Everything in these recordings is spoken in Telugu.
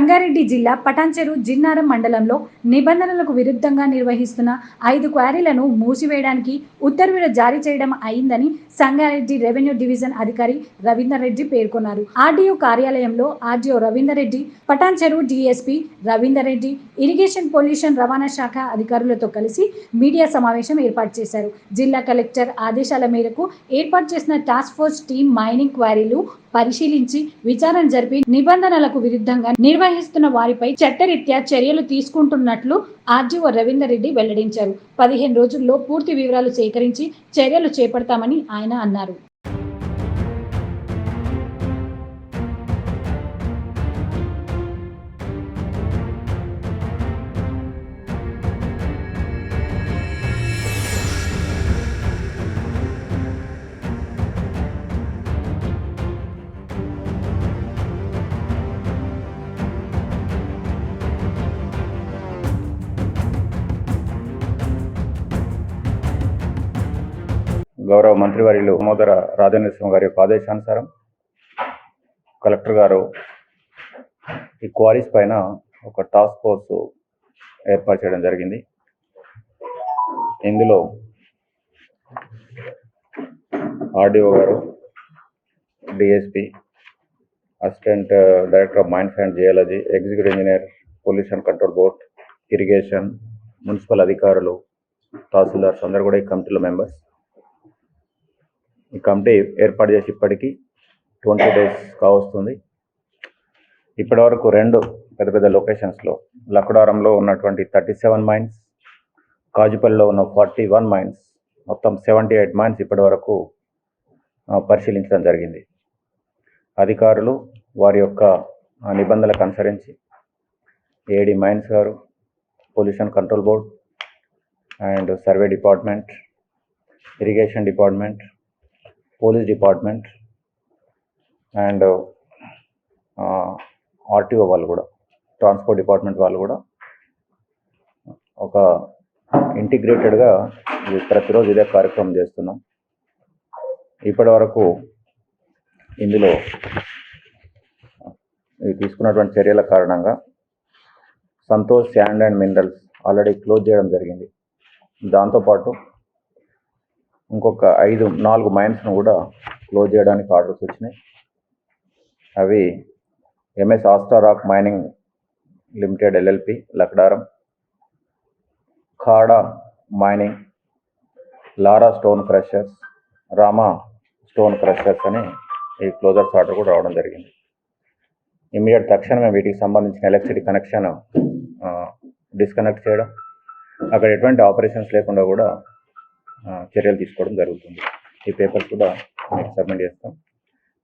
సంగారెడ్డి జిల్లా పటాన్చెరు జిన్నారం మండలంలో నిబంధనలకు విరుద్ధంగా నిర్వహిస్తున్న ఐదు క్వారీలను మూసివేయడానికి ఉత్తర్వులు జారీ చేయడం అయిందని సంగారెడ్డి రెవెన్యూ డివిజన్ అధికారి రవీందర్ రెడ్డి పేర్కొన్నారు. ఆర్డీఓ కార్యాలయంలో RDO Ravinder Reddy Patancheru DSP Ravinder Reddy irrigation pollution రవాణా శాఖ అధికారులతో కలిసి మీడియా సమావేశం ఏర్పాటు చేశారు. జిల్లా కలెక్టర్ ఆదేశాల మేరకు ఏర్పాటు చేసిన టాస్క్ ఫోర్స్ టీం మైనింగ్ క్వారీలు పరిశీలించి విచారణ జరిపి నిబంధనలకు విరుద్ధంగా నిర్వహిస్తున్న వారిపై చట్టరీత్యా చర్యలు తీసుకుంటున్నట్లు ఆర్జీఓ రవీందర్ రెడ్డి వెల్లడించారు. పదిహేను రోజుల్లో పూర్తి వివరాలు సేకరించి చర్యలు చేపడతామని ఆయన అన్నారు. గౌరవ మంత్రివర్యులు మోదర రాజనరసింహ గారి యొక్క ఆదేశానుసారం కలెక్టర్ గారు ఈ క్వారీస్ పైన ఒక టాస్క్ ఫోర్స్ ఏర్పాటు చేయడం జరిగింది. ఇందులో ఆర్డీఓ గారు DSP assistant director of mines and geology executive engineer pollution control board irrigation municipal అధికారులు తహసీల్దార్స్ అందరు కూడా ఈ కమిటీలో మెంబర్స్. ఈ కమిటీ ఏర్పాటు చేసి ఇప్పటికీ ట్వంటీ డేస్ కావస్తుంది. ఇప్పటివరకు రెండు పెద్ద పెద్ద లొకేషన్స్లో లక్కడారంలో ఉన్నటువంటి థర్టీ సెవెన్ మైన్స్ కాజుపల్లిలో ఉన్న ఫార్టీ వన్ మైన్స్ మొత్తం సెవెంటీ ఎయిట్ మైన్స్ ఇప్పటివరకు పరిశీలించడం జరిగింది. అధికారులు వారి యొక్క నిబంధనలకు అనుసరించి ఏడి మైన్స్ గారు pollution control board and survey department irrigation department police department and RTO వాళ్ళు కూడా ట్రాన్స్పోర్ట్ డిపార్ట్మెంట్ వాళ్ళు కూడా ఒక ఇంటిగ్రేటెడ్గా ఇది ప్రతిరోజు ఇదే కార్యక్రమం చేస్తున్నాం. ఇప్పటి వరకు ఇందులో ఇది తీసుకున్నటువంటి చర్యల కారణంగా Santosh sand and minerals already close చేయడం జరిగింది. దాంతోపాటు ఇంకొక ఐదు నాలుగు మైన్స్ను కూడా క్లోజ్ చేయడానికి ఆర్డర్స్ వచ్చినాయి. అవి MS Astar rock mining limited LLP Lakdaram Khada mining Lara stone crushers Rama stone crushers అని ఈ క్లోజర్స్ ఆర్డర్ కూడా రావడం జరిగింది. ఇమీడియట్ తక్షణమే వీటికి సంబంధించిన ఎలక్ట్రిసిటీ కనెక్షన్ డిస్కనెక్ట్ చేయడం. అక్కడ ఎటువంటి ఆపరేషన్స్ లేకుండా కూడా చర్యలు తీసుకోవడం జరుగుతుంది. ఈ పేపర్స్ కూడా మీకు సబ్మిట్ చేస్తాం.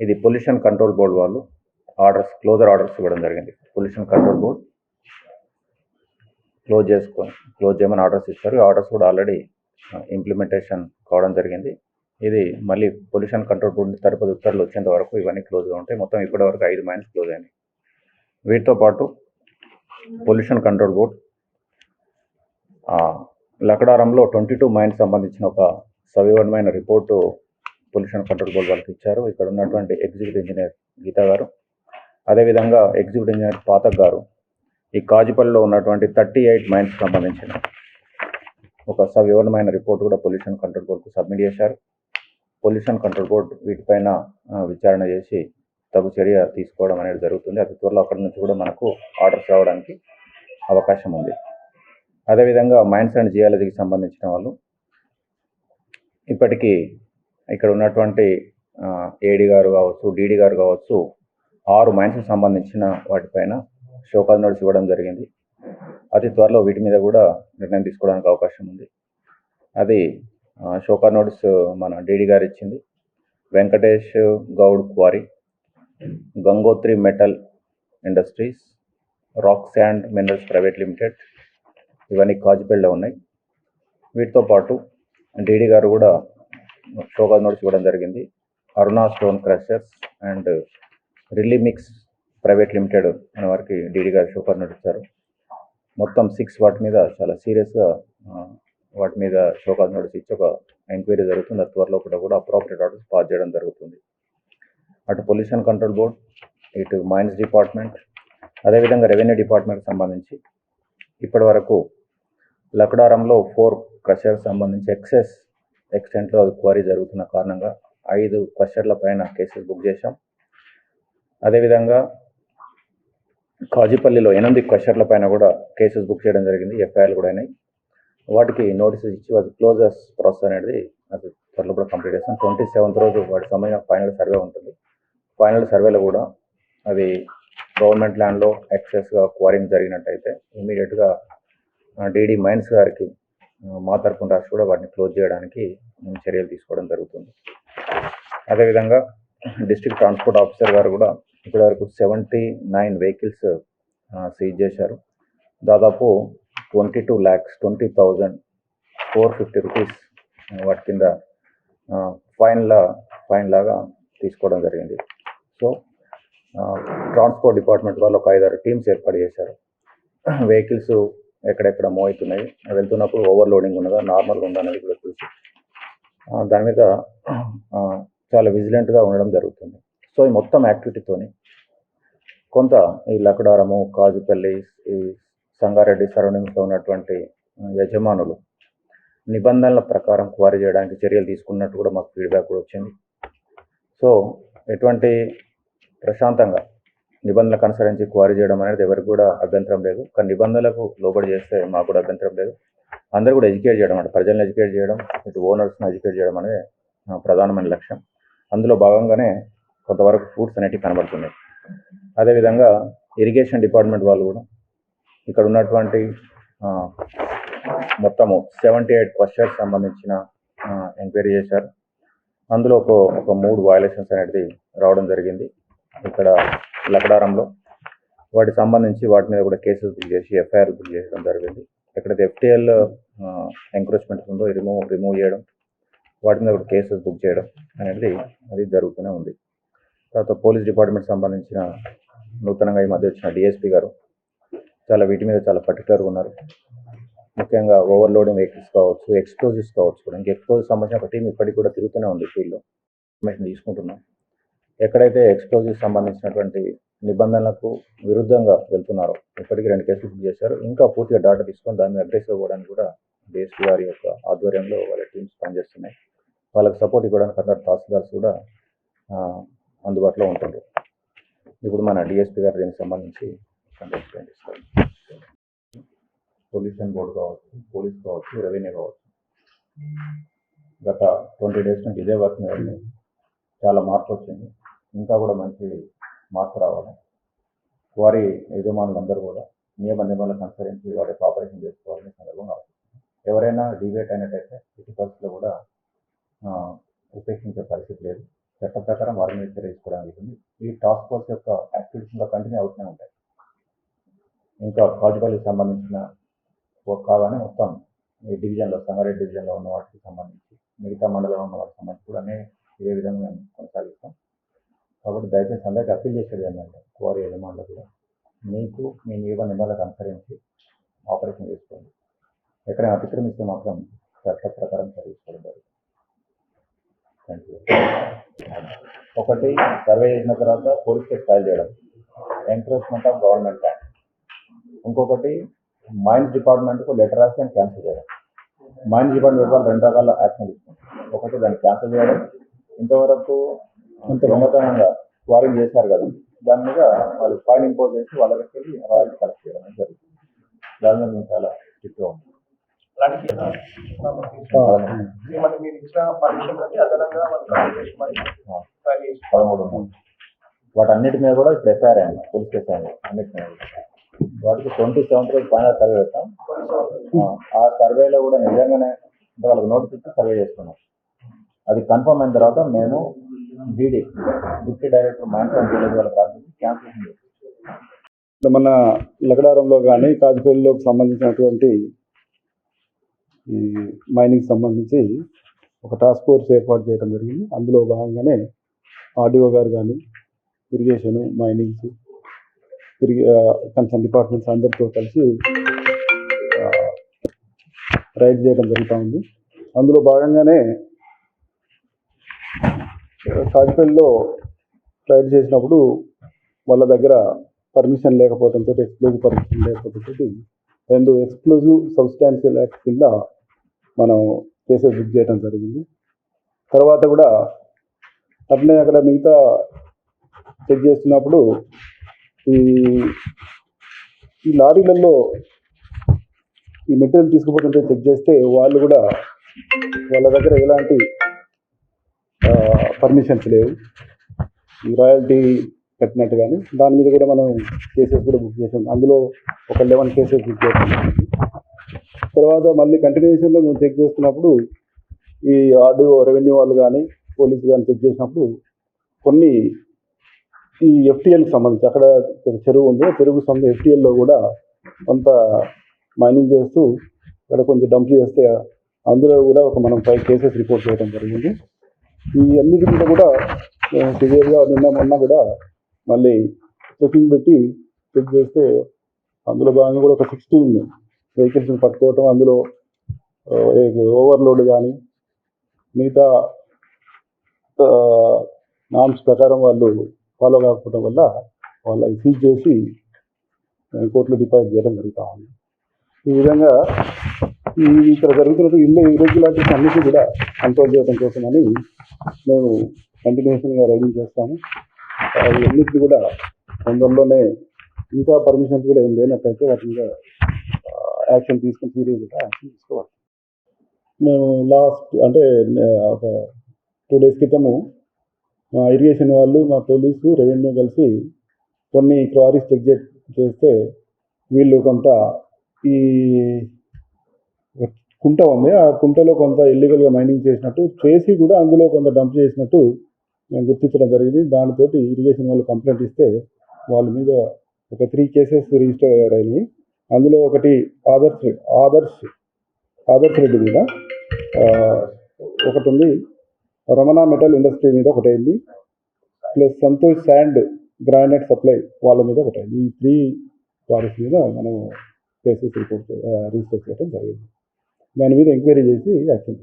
ఇది పొల్యూషన్ కంట్రోల్ బోర్డు వాళ్ళు ఆర్డర్స్ క్లోజర్ ఆర్డర్స్ ఇవ్వడం జరిగింది. పొల్యూషన్ కంట్రోల్ బోర్డ్ క్లోజ్ చేసుకొని క్లోజ్ చేయమని ఆర్డర్స్ ఇస్తారు. ఈ ఆర్డర్స్ కూడా ఆల్రెడీ ఇంప్లిమెంటేషన్ కావడం జరిగింది. ఇది మళ్ళీ పొల్యూషన్ కంట్రోల్ బోర్డు తరపతి ఉత్తర్వులు వచ్చేంత వరకు ఇవన్నీ క్లోజ్గా ఉంటాయి. మొత్తం ఇప్పటి వరకు ఐదు మైన్స్ క్లోజ్ అయినాయి. వీటితో పాటు పొల్యూషన్ కంట్రోల్ బోర్డ్ లకడారంలో ట్వంటీ టూ మైన్స్ సంబంధించిన ఒక సవివరమైన రిపోర్టు పొల్యూషన్ కంట్రోల్ బోర్డు వాళ్ళకి ఇచ్చారు. ఇక్కడ ఉన్నటువంటి ఎగ్జిక్యూటివ్ ఇంజనీర్ గీతా గారు. అదేవిధంగా ఎగ్జిక్యూటివ్ ఇంజనీర్ పాతక్ గారు. ఈ కాజుపల్లిలో ఉన్నటువంటి థర్టీ ఎయిట్ మైన్స్ సంబంధించిన ఒక సవివరమైన రిపోర్ట్ కూడా పొల్యూషన్ కంట్రోల్ బోర్డుకు సబ్మిట్ చేశారు. పొల్యూషన్ కంట్రోల్ బోర్డు వీటిపైన విచారణ చేసి తగు చర్య తీసుకోవడం అనేది జరుగుతుంది. అతి త్వరలో అక్కడి నుంచి కూడా మనకు ఆర్డర్స్ రావడానికి అవకాశం ఉంది. అదేవిధంగా మైన్స్ అండ్ జియాలజీకి సంబంధించిన వాళ్ళు ఇప్పటికీ ఇక్కడ ఉన్నటువంటి ఏడి గారు కావచ్చు డీడీ గారు కావచ్చు ఆరు మైండ్స్కి సంబంధించిన వాటిపైన షోకాజ్ నోట్స్ ఇవ్వడం జరిగింది. అతి త్వరలో వీటి మీద కూడా నిర్ణయం తీసుకోవడానికి అవకాశం ఉంది. అది షోకాజ్ నోట్స్ మన డీడీ గారు ఇచ్చింది. Venkatesh Goud quarry Gangotri metal industries rock sand minerals private limited ఇవన్నీ కాజుపేటలో ఉన్నాయి. వీటితో పాటు డీడీ గారు కూడా షోకాజ్ నోట్స్ ఇవ్వడం జరిగింది. అరుణా స్టోన్ క్రషర్స్ అండ్ రిలీమిక్స్ ప్రైవేట్ లిమిటెడ్ అనే వారికి డీడీ గారు షోకాజ్ నోట్ ఇచ్చారు. మొత్తం సిక్స్ వాటి మీద చాలా సీరియస్గా వాటి మీద షోకాజ్ నోటీస్ ఇచ్చి ఒక ఎంక్వైరీ జరుగుతుంది. అది త్వరలో కూడా కూడా అప్రాపరేట్ ఆర్డర్స్ పాస్ చేయడం జరుగుతుంది. అటు పొల్యూషన్ కంట్రోల్ బోర్డ్ ఇటు మైన్స్ డిపార్ట్మెంట్ అదేవిధంగా రెవెన్యూ డిపార్ట్మెంట్కి సంబంధించి ఇప్పటి వరకు లక్డారంలో ఫోర్ క్రషర్ సంబంధించి ఎక్సెస్ ఎక్స్టెంట్లో అది క్వారీ జరుగుతున్న కారణంగా ఐదు క్రషర్ల పైన కేసెస్ బుక్ చేశాం. అదేవిధంగా కాజీపల్లిలో ఎనిమిది క్రషర్ల పైన కూడా కేసెస్ బుక్ చేయడం జరిగింది. ఎఫ్ఐఆర్లు కూడా అయినాయి. వాటికి నోటీసెస్ ఇచ్చి అది క్లోజర్స్ ప్రాసెస్ అనేది అది త్వరలో కూడా కంప్లీట్ చేస్తాం. ట్వంటీ సెవెంత్ రోజు వాటి సంబంధించిన ఫైనల్ సర్వే ఉంటుంది. ఫైనల్ సర్వేలో కూడా అది గవర్నమెంట్ ల్యాండ్లో ఎక్సెస్గా క్వారింగ్ జరిగినట్టయితే ఇమీడియట్గా డీడీ మైన్స్ గారికి మా తరపున రాసి కూడా వాటిని క్లోజ్ చేయడానికి మేము చర్యలు తీసుకోవడం జరుగుతుంది. అదేవిధంగా డిస్ట్రిక్ట్ ట్రాన్స్పోర్ట్ ఆఫీసర్ గారు కూడా ఇప్పటివరకు సెవెంటీ నైన్ వెహికల్స్ సీజ్ చేశారు. దాదాపు twenty two lakhs twenty thousand four fifty rupees వాటి కింద ఫైన్లా ఫైన్ లాగా తీసుకోవడం జరిగింది. సో ట్రాన్స్పోర్ట్ డిపార్ట్మెంట్ వాళ్ళు ఒక ఐదారు టీమ్స్ ఏర్పాటు చేశారు. వెహికల్స్ ఎక్కడెక్కడ మూవ్ అవుతున్నాయి వెళ్తున్నప్పుడు ఓవర్లోడింగ్ ఉన్నదా నార్మల్గా ఉందా అనేది కూడా చూసి దాని మీద చాలా విజిలెంట్గా ఉండడం జరుగుతుంది. సో ఈ మొత్తం యాక్టివిటీతోని కొంత ఈ లకడారము కాజుపల్లి ఈ సంగారెడ్డి సరౌండింగ్స్లో ఉన్నటువంటి యజమానులు నిబంధనల ప్రకారం క్వారీ చేయడానికి చర్యలు తీసుకున్నట్టు కూడా మాకు ఫీడ్బ్యాక్ కూడా వచ్చింది. సో ఎటువంటి ప్రశాంతంగా నిబంధనలకు అనుసరించి క్వారీ చేయడం అనేది ఎవరికి కూడా అభ్యంతరం లేదు. కానీ నిబంధనలకు లోబడి చేస్తే మాకు కూడా అభ్యంతరం లేదు. అందరూ కూడా ఎడ్యుకేట్ చేయడం అంటే ప్రజలను ఎడ్యుకేట్ చేయడం ఇటు ఓనర్స్ని ఎడ్యుకేట్ చేయడం అనేది ప్రధానమైన లక్ష్యం. అందులో భాగంగానే కొంతవరకు ఫ్రూట్స్ అనేటివి కనబడుతున్నాయి. అదేవిధంగా ఇరిగేషన్ డిపార్ట్మెంట్ వాళ్ళు కూడా ఇక్కడ ఉన్నటువంటి మొత్తము సెవెంటీ ఎయిట్ క్వశ్చన్స్ సంబంధించిన ఎంక్వైరీ చేశారు. అందులో ఒక ఒక మూడు వయలేషన్స్ అనేది రావడం జరిగింది. ఇక్కడ లకడారంలో. వాటికి సంబంధించి వాటి మీద కూడా కేసెస్ బుక్ చేసి ఎఫ్ఐఆర్ బుక్ చేయడం జరిగింది. ఎక్కడైతే ఎఫ్టీఎల్ ఎంక్రోచ్మెంట్ ఉందో రిమూవ్ రిమూవ్ చేయడం వాటి మీద కూడా కేసెస్ బుక్ చేయడం అనేది అది జరుగుతూనే ఉంది. తర్వాత పోలీస్ డిపార్ట్మెంట్ సంబంధించిన నూతనంగా ఈ మధ్య వచ్చిన డిఎస్పీ గారు చాలా వీటి మీద చాలా పర్టికులర్గా ఉన్నారు. ముఖ్యంగా ఓవర్లోడింగ్ వెహికల్స్ కావచ్చు ఎక్స్ప్లోజివ్స్ కావచ్చు కూడా ఇంకా ఎక్స్ప్లోజివ్ సంబంధించిన ఒక టీం ఇప్పటికి కూడా తిరుగుతూనే ఉంది ఫీల్డ్లో ఇన్ఫర్మేషన్ తీసుకుంటున్నాం. ఎక్కడైతే ఎక్స్ప్లోజివ్ సంబంధించినటువంటి నిబంధనలకు విరుద్ధంగా వెళ్తున్నారో ఇప్పటికీ రెండు కేసులు బుక్ చేశారు. ఇంకా పూర్తిగా డాటా తీసుకొని దాన్ని మీద అగ్రెసివ్ అవ్వడానికి కూడా డిఎస్పీ గారి యొక్క ఆధ్వర్యంలో వాళ్ళ టీమ్స్ పనిచేస్తున్నాయి. వాళ్ళకి సపోర్ట్ ఇవ్వడానికి అందరు తహసీల్దార్స్ కూడా అందుబాటులో ఉంటుంది ఇప్పుడు మన డిఎస్పీ గారు దీనికి సంబంధించి ఎక్స్ప్లెయిన్ చేస్తారు. పొల్యూషన్ బోర్డు కావచ్చు పోలీస్ కావచ్చు రెవెన్యూ కావచ్చు. గత ట్వంటీ డేస్ నుంచి ఇదే వర్క్ మీద చాలా మార్పు వచ్చింది. ఇంకా కూడా మంచి మార్పు రావాలి. వారి యజమానులందరూ కూడా నియమ నిబంధనలకు అనుసరించి వారి ఆపరేషన్ చేసుకోవాలని సందర్భంగా ఎవరైనా డిబేట్ అయినట్టయితే ఇటు పరిస్థితులు కూడా ఉపేక్షించే పరిస్థితి లేదు. చట్ట ప్రకారం వారి మీద చర్య తీసుకోవడానికి ఈ టాస్క్ ఫోర్స్ యొక్క యాక్టివిటీస్లో కంటిన్యూ అవుతూనే ఉంటాయి. ఇంకా కాజుపల్లికి సంబంధించిన కాగానే మొత్తం ఈ డివిజన్లో సంగారెడ్డి డివిజన్లో ఉన్న వాటికి సంబంధించి మిగతా మండలంలో ఉన్న వాటికి సంబంధించి కూడా అనే ఇదే విధంగా మేము కాబట్టి దయచేసి అందరికీ అప్పీల్ చేసేది ఏంటంటే కోరి యజమానులు కూడా మీకు మీ నియమ నిబంధనలకు అనుసరించి ఆపరేషన్ చేసుకోండి. ఎక్కడైనా అతిక్రమిస్తే మాత్రం చట్ట ప్రకారం చర్య థ్యాంక్ యూ. ఒకటి సర్వే చేసిన తర్వాత పోలీస్ కేసు ఫైల్ చేయడం. ఎంక్రోచ్మెంట్ ఆఫ్ గవర్నమెంట్ యాక్ట్ ఇంకొకటి మైన్స్ డిపార్ట్మెంట్కు లెటర్ రాసి దాన్ని క్యాన్సిల్ చేయడం. మైన్స్ డిపార్ట్మెంట్ వాళ్ళు రెండు రకాల యాక్షన్ తీసుకుంటారు ఒకటి దాన్ని క్యాన్సిల్ చేయడం. ఇంతవరకు ఇంత దొంగతనంగా క్వారింగ్ చేశారు కదా. దాని మీద వాళ్ళు ఫైన్ ఇంపోజ్ చేసి వాళ్ళ దగ్గరికి వెళ్ళి రాయల్టీ కలెక్ట్ చేయడం జరుగుతుంది. దాని మీద మేము చాలా స్ట్రిక్ట్గా చేసి పదమూడు వాటన్నిటి మీద కూడా ఇప్పుడు ఎఫ్ఐఆర్ అయింది. పోలీస్ కేసు అయింది. అన్నిటి మీద. వాటికి ట్వంటీ సెవెంత్ రోజు ఫైనల్ సర్వే పెట్టాం ఆ, సర్వేలో కూడా నిజంగానే వాళ్ళకి నోటీస్ ఇచ్చి సర్వే చేసుకున్నాం అది కన్ఫర్మ్ అయిన తర్వాత మేము DD deputy director mines and cancellation మన లగడారంలో కానీ కాజిపల్లిలోకి సంబంధించినటువంటి ఈ మైనింగ్ సంబంధించి ఒక టాస్క్ ఫోర్స్ ఏర్పాటు చేయడం జరిగింది. అందులో భాగంగానే ఆర్డీఓ గారు కానీ ఇరిగేషన్ మైనింగ్స్ ఇరిగే కన్సర్న్ డిపార్ట్మెంట్స్ అందరితో కలిసి రైడ్ చేయడం జరుగుతూ ఉంది. అందులో భాగంగానే కాజిపల్లిలో రైడ్ చేసినప్పుడు వాళ్ళ దగ్గర పర్మిషన్ లేకపోవడంతో ఎక్స్క్లూజివ్ పర్మిషన్ లేకపోవడంతో రెండు ఎక్స్క్లూజివ్ సబ్స్టాన్షియల్ యాక్ట్ కింద మనం కేసెస్ బుక్ చేయడం జరిగింది. తర్వాత కూడా అట్లనే అక్కడ మిగతా చెక్ చేస్తున్నప్పుడు ఈ ఈ లారీలలో ఈ మెటీరియల్ తీసుకుపోతుంటే చెక్ చేస్తే వాళ్ళు కూడా వాళ్ళ దగ్గర ఎలాంటి పర్మిషన్స్ లేవు. రాయల్టీ కట్టినట్టు కానీ దాని మీద కూడా మనం కేసెస్ కూడా బుక్ చేసాం. అందులో ఒక లెవెన్ కేసెస్ బుక్ చేసాం. తర్వాత మళ్ళీ కంటిన్యూషన్లో మేము చెక్ చేస్తున్నప్పుడు ఈ ఆర్డు రెవెన్యూ వాళ్ళు కానీ పోలీసు కానీ చెక్ చేసినప్పుడు కొన్ని ఈ ఎఫ్టీఎల్కి సంబంధించి అక్కడ చెరువు ఉంది. చెరువు చెరువుకు సంబంధించి ఎఫ్టీఎల్లో కూడా కొంత మైనింగ్ చేస్తూ అక్కడ కొంచెం డంప్ చేస్తే అందులో కూడా ఒక మనం ఫైవ్ కేసెస్ రిపోర్ట్ చేయడం జరిగింది. ఈ అన్నిటి మీద కూడా సివియర్గా నిన్న మొన్న కూడా మళ్ళీ చెకింగ్ పెట్టి చెక్ చేస్తే అందులో భాగంగా కూడా ఒక సిక్స్టీన్ వెహికల్స్ని పట్టుకోవటం అందులో ఓవర్లోడ్ కానీ మిగతా నామ్స్ ప్రకారం వాళ్ళు ఫాలో కాకపోవడం వల్ల వాళ్ళు సీజ్ చేసి కోర్టులో డిపాజిట్ చేయడం జరుగుతూ ఉంది. ఈ విధంగా ఈ ఇక్కడ జరుగుతున్నట్టు ఇల్లు ఇర్రెగ్యులారిటీస్ అన్నిటి కూడా కంట్రోల్ చేయడం కోసమని మేము కంటిన్యూషన్గా రైడింగ్ చేస్తాము. అన్నిటిని కూడా తొందరలోనే ఇంకా పర్మిషన్స్ కూడా ఏం లేనట్టయితే వాటి మీద యాక్షన్ తీసుకుని సీరియస్గా యాక్షన్ తీసుకోవాలి. మేము లాస్ట్ అంటే ఒక టూ డేస్ క్రితము మా ఇరిగేషన్ వాళ్ళు మా పోలీసు రెవెన్యూ కలిసి కొన్ని క్వారీస్ చెక్ చేస్తే వీళ్ళు కొంత ఈ కుంట ఉంది. ఆ కుంటలో కొంత ఇల్లీగల్గా మైనింగ్ చేసినట్టు చేసి కూడా అందులో కొంత డంప్ చేసినట్టు మేము గుర్తించడం జరిగింది. దానితోటి ఇరిగేషన్ వాళ్ళు కంప్లైంట్ ఇస్తే వాళ్ళ మీద ఒక త్రీ కేసెస్ రిజిస్టర్ అయ్యాయి. అందులో ఒకటి ఆదర్శ్ ఆదర్శ్ ఆదర్శ్ రెడ్డి మీద ఒకటి ఉంది. రమణ మెటల్ ఇండస్ట్రీ మీద ఒకటి అయింది. Plus Santosh sand granite supply వాళ్ళ మీద ఒకటి అయింది. ఈ త్రీ వారిస్ మీద మనం కేసెస్ రిపోర్ట్ రిజిస్టర్ చేయడం జరిగింది. దాని మీద ఎంక్వైరీ చేసి యాక్షన్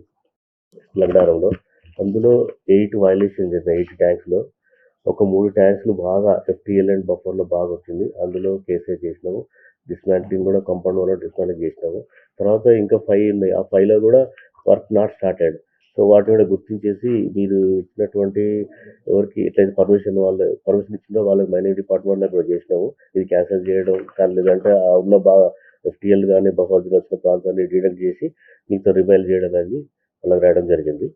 లగ్నారంలో అందులో ఎయిట్ వైలేషన్ చేసిన ఎయిట్ ట్యాంక్స్లో ఒక మూడు ట్యాంక్స్లు బాగా ఎఫ్టీఎల్ అండ్ బఫర్లో బాగా వచ్చింది. అందులో కేసే చేసినాము. డిస్మాంటింగ్ కూడా కంపౌండ్ వల్ల డిస్మాంటింగ్ చేసినాము. తర్వాత ఇంకా ఫైవ్ ఉన్నాయి. ఆ ఫైవ్లో కూడా వర్క్ నాట్ స్టార్టెడ్. సో వాటిని కూడా గుర్తించేసి మీరు ఇచ్చినటువంటి ఎవరికి ఎట్లయితే పర్మిషన్ వాళ్ళు పర్మిషన్ ఇచ్చిందో వాళ్ళకి మైనింగ్ డిపార్ట్మెంట్లో కూడా చేసినాము. ఇది క్యాన్సిల్ చేయడం కానీ లేదంటే ఆ ఉన్న బాగా ఎఫ్టీఎల్ కానీ బఫర్ వచ్చిన ప్రాంతాన్ని డిడక్ట్ చేసి మీతో రిమైల్ చేయడం కానీ వాళ్ళకి రాయడం జరిగింది.